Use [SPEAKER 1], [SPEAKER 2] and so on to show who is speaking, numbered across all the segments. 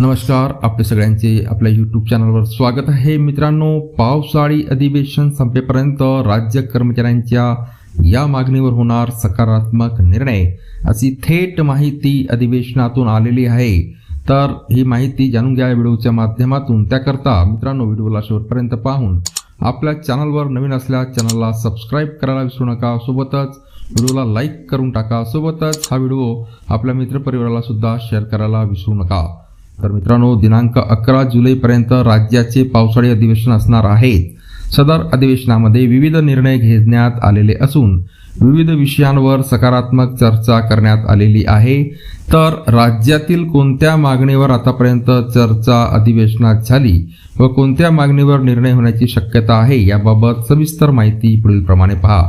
[SPEAKER 1] नमस्कार आपले सगळ्यांचे आपल्या यूट्यूब चॅनलवर स्वागत आहे. मित्रांनो पावसाळी अधिवेशन संपेपर्यंत राज्य कर्मचाऱ्यांच्या या मागणीवर होणार सकारात्मक निर्णय. अशी थेट माहिती अधिवेशनातून आलेली आहे. तर ही माहिती जाणून घ्या व्हिडिओच्या माध्यमातून. त्याकरता मित्रांनो व्हिडिओला शेवटपर्यंत पाहून आपल्या चॅनलवर नवीन असल्यास चॅनलला सबस्क्राईब करायला विसरू नका. सोबतच व्हिडिओला लाईक करून टाका. सोबतच हा व्हिडिओ आपल्या मित्रपरिवाराला सुद्धा शेअर करायला विसरू नका. तर मित्रांनो दिनांक अकरा जुलैपर्यंत राज्याचे पावसाळी अधिवेशन असणार आहे. सदर अधिवेशनामध्ये विविध निर्णय घेण्यात आलेले असून विविध विषयांवर सकारात्मक चर्चा करण्यात आलेली आहे. तर राज्यातील कोणत्या मागणीवर आतापर्यंत चर्चा अधिवेशनात झाली व कोणत्या मागणीवर निर्णय होण्याची शक्यता आहे याबाबत सविस्तर माहिती पुढीलप्रमाणे पहा.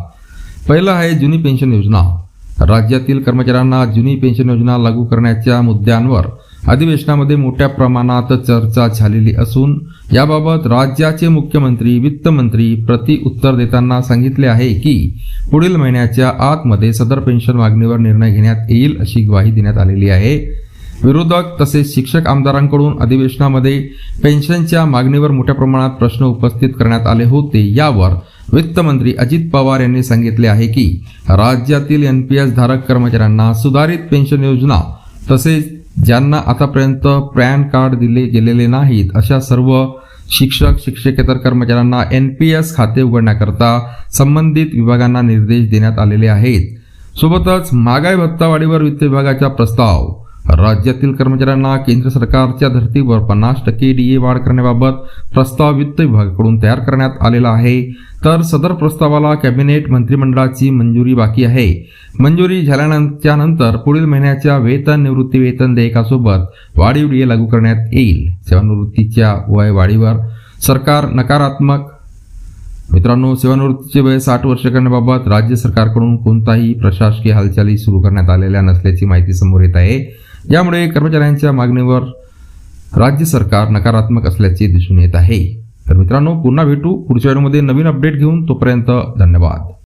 [SPEAKER 1] पहिलं आहे जुनी पेन्शन योजना. राज्यातील कर्मचाऱ्यांना जुनी पेन्शन योजना लागू करण्याच्या मुद्द्यांवर अधिवेशनामध्ये मोठ्या प्रमाणात चर्चा झालेली असून याबाबत राज्याचे मुख्यमंत्री वित्तमंत्री प्रति उत्तर देताना सांगितले आहे की पुढील महिन्याच्या आतमध्ये सदर पेन्शन मागणीवर निर्णय घेण्यात येईल अशी ग्वाही देण्यात आलेली आहे. विरोधक तसेच शिक्षक आमदारांकडून अधिवेशनामध्ये पेन्शनच्या मागणीवर मोठ्या प्रमाणात प्रश्न उपस्थित करण्यात आले होते. यावर वित्तमंत्री अजित पवार यांनी सांगितले आहे की राज्यातील एन पी एस धारक कर्मचाऱ्यांना सुधारित पेन्शन योजना तसेच ज्यांना आतापर्यंत पॅन कार्ड दिले गेलेले नाहीत अशा सर्व शिक्षक शिक्षकेतर कर्मचाऱ्यांना एन पी एस खाते उघडण्याकरता संबंधित विभागांना निर्देश देण्यात आलेले आहेत. सोबतच महागाई भत्तावाढीवर वित्त विभागाचा प्रस्ताव राज्यातील कर्मचाऱ्यांना केंद्र सरकारच्या धर्तीवर पन्नास टक्के डीए वाढ करण्याबाबत प्रस्ताव वित्त विभागाकडून तयार करण्यात आलेला आहे. तर सदर प्रस्तावाला कॅबिनेट मंत्रिमंडळाची मंजुरी बाकी आहे. मंजुरी झाल्यानंतर नंतर पुढील महिन्याच्या वेतन निवृत्ती वेतन देयकासोबत वाढीव डीए लागू करण्यात येईल. सेवानिवृत्तीच्या वय वाढीवर सरकार नकारात्मक. मित्रांनो सेवानिवृत्तीचे वय साठ वर्ष करण्याबाबत राज्य सरकारकडून कोणताही प्रशासकीय हालचाली सुरू करण्यात आलेल्या नसल्याची माहिती समोर येत आहे. यामुळे कर्मचाऱ्यांच्या मागणीवर राज्य सरकार नकारात्मक असल्याचे दिसून येत आहे. तर मित्रांनो पुन्हा भेटू पुढच्या व्हिडिओमध्ये नवीन अपडेट घेऊन तोपर्यंत धन्यवाद.